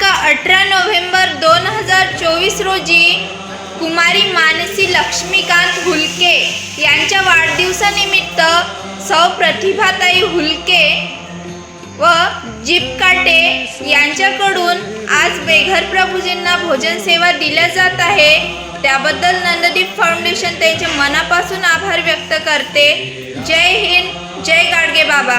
दिनांक अठरा नोव्हेंबर दोन हजार चोवीस रोजी कुमारी मानसी लक्ष्मीकांत हुलके यांच्या वाढदिवसानिमित्त सौ प्रतिभाताई हुलके व जीप काटे यांच्याकडून आज बेघर प्रभूजींना भोजन सेवा दिल्या जात आहे. त्याबद्दल नंददीप फाउंडेशन त्यांचे मनापासून आभार व्यक्त करते. जय हिंद जय गाडगे बाबा.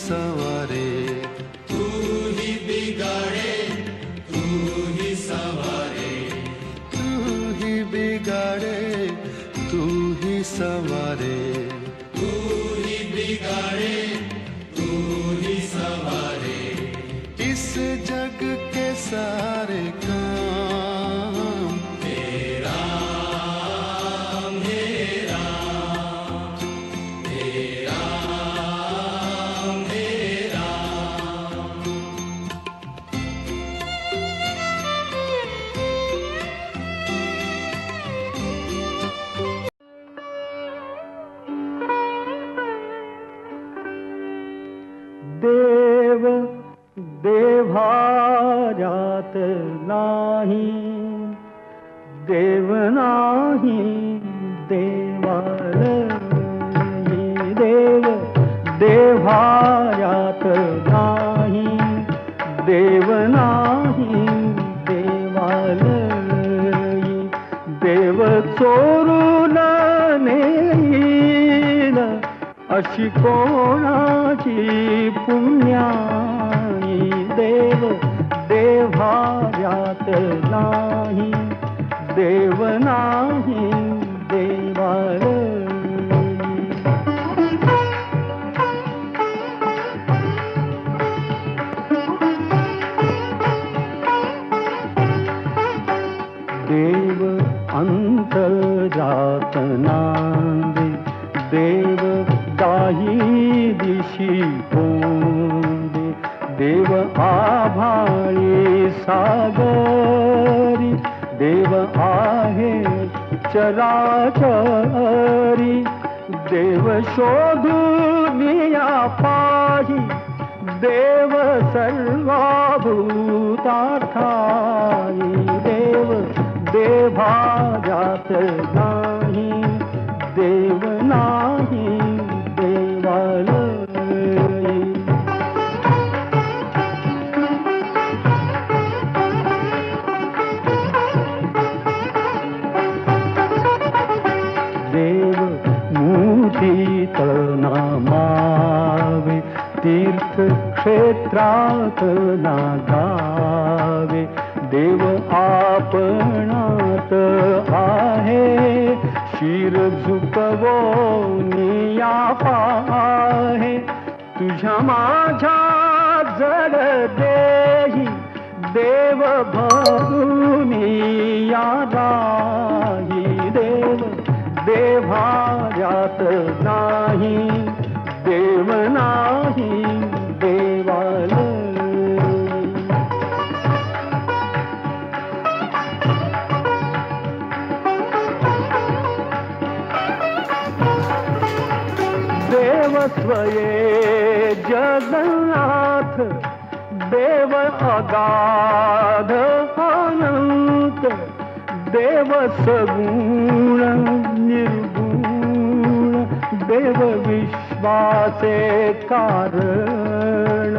सवारे। तू ही बिगाड़े तू ही सवारे। तू ही बिगाड़े तू ही सवारे। तू ही बिगाड़े तू ही सवारे। इस जग के सारे देव देव्हार्यात नाही देव नाही देवालयी देव देव्हार्यात नाही देव नाही देवालयी देव चोरून कोणाची पुण्याई देव देव्हार्यात नाही देव नाही देवालयी देव अंतरात नांदे देव दाही दिशी पोंदे देव आभाळी सागरी, देव आहे चराचरी, देव शोधून या पाही, देव सर्वभूतार्थाई देव देभाजात देव मुठीत नामावे देव आपणात आहे शिर झुकवो या पाहे तुझ्या माझ्या जड देही देव भरुनी यादाही देव देभार्यात नाही देव नाही देवालय देव स्वये जगन्नाथ देव अगाध अनंत देव सगुण निर्गुण देव विश्वासे कारण।